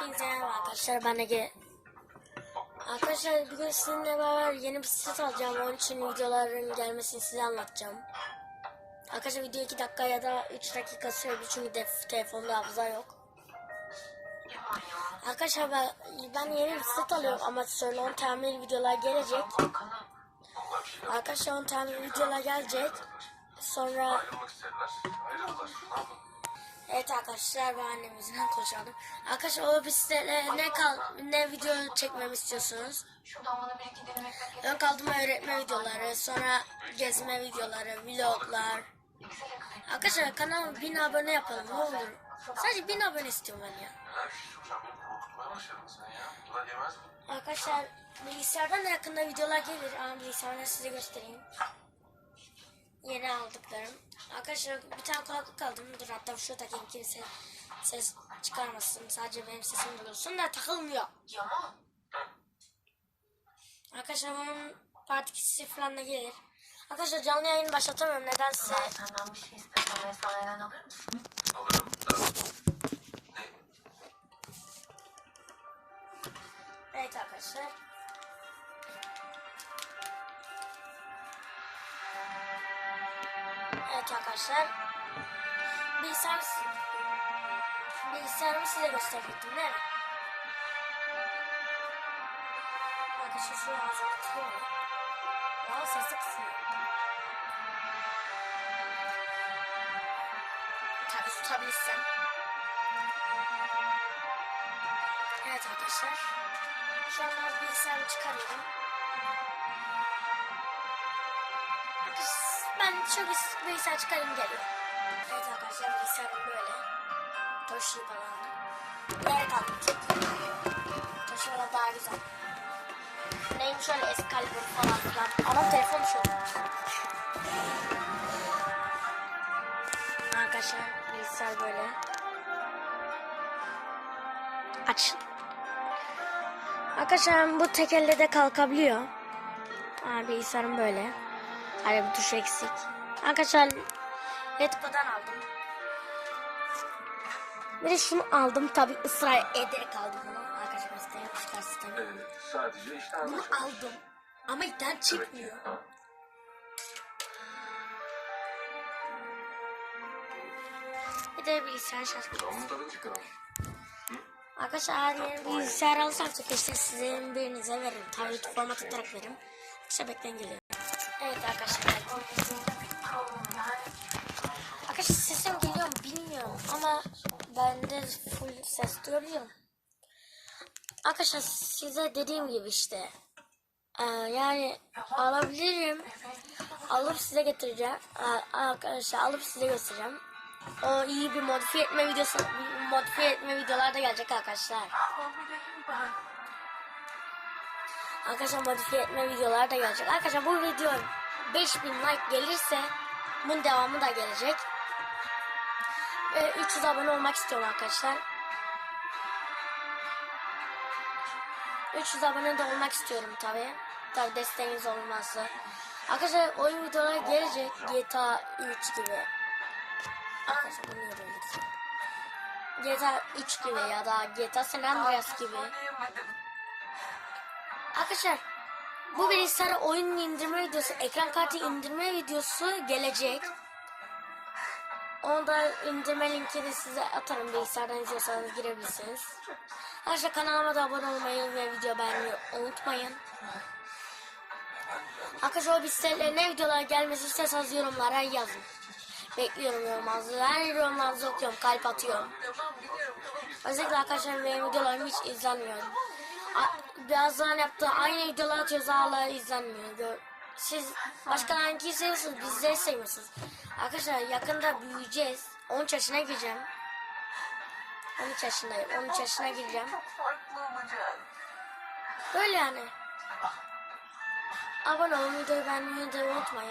Hepinize merhaba arkadaşlar ben Ege. Arkadaşlar bugün sizinle beraber yeni bir set alacağım. Onun için videoların gelmesini size anlatacağım. Arkadaşlar video 2 dakika ya da 3 dakika sürebilir çünkü de, telefonda hafıza yok. Arkadaşlar ben, ben yeni bir set alıyorum ama sonra 10 tamir videolar gelecek. Arkadaşlar 10 tamir videolar gelecek. Sonra Evet arkadaşlar ben annemizden konuşalım. Arkadaşlar o pistte ne kal ne video çekmemi istiyorsunuz? Ön kaldırma öğretme videoları, sonra gezme videoları, vloglar. Arkadaşlar kanalıma 1000 abone yapalım ne olur. Sadece 1000 abone istiyorum ben ya. Arkadaşlar bilgisayardan da yakında videolar gelir ama bilgisayardan size göstereyim. Yeni aldıklarım. Arkadaşlar bir tane kulaklık aldım. Dur hatta şu takayım kimse ses çıkarmasın. Sadece benim sesim duyulsun da takılmıyor. Yaman. Arkadaşlar bunun part 2'si falan da gelir. Arkadaşlar canlı yayın başlatamıyorum nedense. Ben senden bir şey istesem vesaire alır mısın? Alırım? Evet arkadaşlar. Evet arkadaşlar. Bilgisayar, bilgisayarımı size gösterecektim değil mi? Arkadaşlar şu ağzını tutuyorum. Daha sesi kısmıyor. Tabii tutabilirsem. Evet arkadaşlar. Şu an ben bilgisayarımı çıkarıyorum. Ben şu bir bilgisayar çıkarayım geliyorum. Evet arkadaşlar bilgisayarım böyle. Toshiba falan. Yer kaldım çok. Toshiba daha güzel. Neyim şöyle Excalibur falan filan. Ama telefon şu. Arkadaşlar bilgisayar böyle. Aç. Arkadaşlar bu tek elle de kalkabiliyor. Aa, bilgisayarım böyle. Hani bir tuş eksik. Arkadaşlar Letgo'dan aldım. Bir de şunu aldım tabi ısrar ederek aldım bunu. Arkadaşlar isteyen çıkarsa tabii. Evet, sadece işte Bunu aldım. Ama internet çıkmıyor. Bir de bilgisayar çıkaralım. Arkadaşlar eğer yeni bilgisayar alırsam çok işte sizin birinize veririm. Tabii format atarak veririm. Arkadaşlar bekleyin geliyor. Evet arkadaşlar. Arkadaşlar sesim geliyor mu bilmiyorum ama bende full ses duyabiliyorum. Arkadaşlar size dediğim gibi işte ee, yani alabilirim. Alıp size getireceğim. Aa, Arkadaşlar alıp size göstereceğim. O iyi bir modifiye etme videosu, modifiye etme videolar da gelecek arkadaşlar. Arkadaşlar modifiye etme videolar da gelecek. Arkadaşlar bu video 5000 like gelirse bunun devamı da gelecek. Ve 300 abone olmak istiyorum arkadaşlar. 300 abone de olmak istiyorum tabi. Tabi desteğiniz olmazsa. Arkadaşlar oyun videoları gelecek. GTA 3 gibi. Arkadaşlar bu niye böyle gidiyor? GTA 3 gibi ya da GTA San Andreas gibi. Arkadaşlar bu bilgisayara oyun indirme videosu, ekran kartı indirme videosu gelecek. Onu da indirme linkini size atarım bilgisayardan izliyorsanız girebilirsiniz. Arkadaşlar kanalıma da abone olmayı ve video beğenmeyi unutmayın. Arkadaşlar o bilgisayarlara ne videolar gelmesi istiyorsanız yorumlara yazın. Bekliyorum yorumlarınızı. Her yorumlarınızı okuyorum, kalp atıyorum. Özellikle arkadaşlar benim videolarım hiç izlenmiyor. Birazdan yaptığı aynı videolar hala izlenmiyor. Gör- Siz başka hangi seviyorsunuz? Bizleri seviyorsunuz. Arkadaşlar yakında büyüyeceğiz. 13 yaşına gireceğim. 13 yaşındayım. 13 yaşına gireceğim. Böyle yani. Abone olmayı, videoyu beğenmeyi de unutmayın.